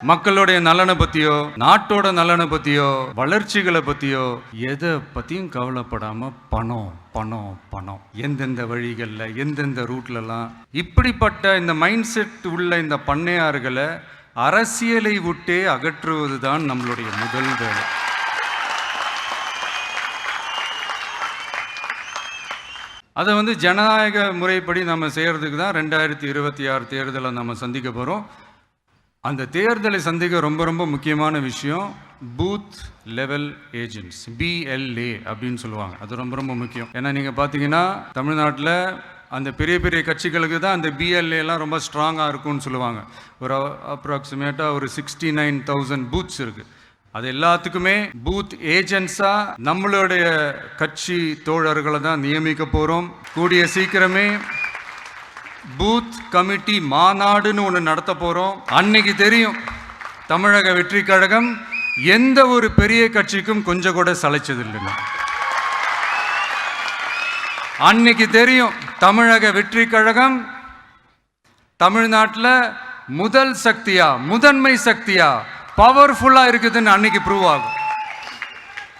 மக்களுடைய நலனை பத்தியோ நாட்டோட நலனை பத்தியோ வளர்ச்சிகளை பத்தியோ எதை பத்தியும் கவலைப்படாம பணம் பணம் பணம். எந்தெந்த வழிகளில் எந்தெந்த ரூட்லலாம் இப்படிப்பட்ட இந்த மைண்ட் செட் உள்ள இந்த பண்ணையார்களை அரசியலை விட்டே அகற்றுவது தான் நம்மளுடைய முதல் வேலை. அதை வந்து ஜனநாயக முறைப்படி நம்ம செய்கிறதுக்கு தான் ரெண்டாயிரத்தி இருபத்தி ஆறு தேர்தலை நம்ம சந்திக்க போகிறோம் அந்த தேர்தலை சந்திக்க ரொம்ப ரொம்ப முக்கியமான விஷயம் பூத் லெவல் ஏஜென்ட்ஸ் பிஎல்ஏ அப்படின்னு சொல்லுவாங்க. அது ரொம்ப ரொம்ப முக்கியம். ஏன்னா நீங்கள் பார்த்தீங்கன்னா தமிழ்நாட்டில் அந்த பெரிய பெரிய கட்சிகளுக்கு தான் அந்த பிஎல்ஏலாம் ரொம்ப ஸ்ட்ராங்காக இருக்கும்னு சொல்லுவாங்க. ஒரு அப்ராக்சிமேட்டாக ஒரு சிக்ஸ்டி நைன் தௌசண்ட் பூத்ஸ் இருக்குது அது எல்லாத்துக்குமே பூத் ஏஜென்ட்ஸாக நம்மளுடைய கட்சி தோழர்களை தான் நியமிக்க போகிறோம் கூடிய சீக்கிரமே பூத் கமிட்டி மாநாடுன்னு ஒன்று நடத்த போகிறோம் அன்னைக்கு தெரியும் தமிழக வெற்றி கழகம் எந்த ஒரு பெரிய கட்சிக்கும் கொஞ்சம் கூட சளைச்சதில்லைங்க அன்னைக்கு தெரியும் தமிழக வெற்றி கழகம் தமிழ்நாட்டில் முதல் சக்தியா முதன்மை சக்தியா பவர்ஃபுல்லாக இருக்குதுன்னு அன்னைக்கு ப்ரூவ் ஆகும்.